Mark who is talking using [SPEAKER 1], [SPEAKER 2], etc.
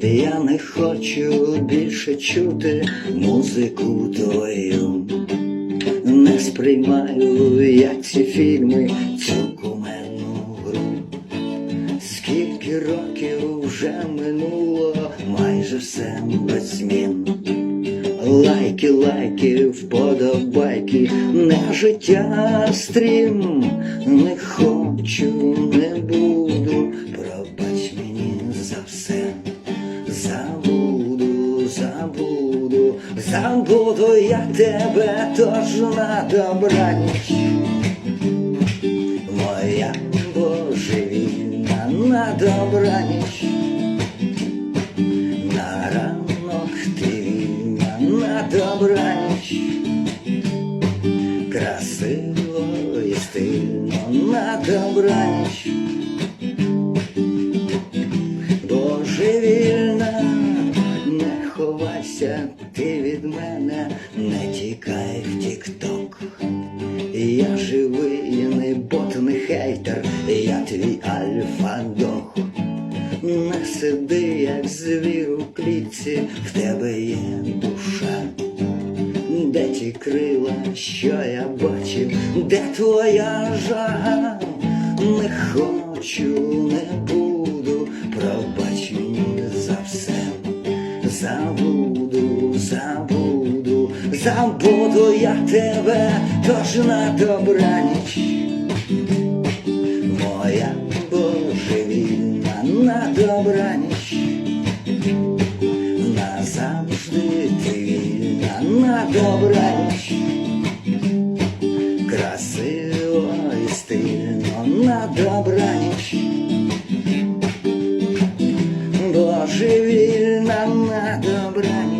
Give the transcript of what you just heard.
[SPEAKER 1] Я не хочу більше чути музику твою. Не сприймаю, як ці фільми, цю кумедну гру. Скільки років вже минуло, майже все без змін. Лайки, лайки, вподобайки, не життя стрім. Забуду, забуду, я тебе, тож на добраніч. Моя божевільна на добраніч. На ранок ти вільна на добраніч. Красиво і стильно на добраніч. Ти від мене, не тікай в тік-ток. Я живий, не бот, не хейтер, я твій альфа-дог. Не сиди, як звір у клітці, в тебе є душа. Де ті крила, що я бачив, де твоя жага? Не хочу, не буду, сам буду я тебе, тож на добраніч. Моя божевільна на добраніч. Назавжди ти вільна на добраніч. Красиво і стильно на добраніч. Божевільна на добраніч.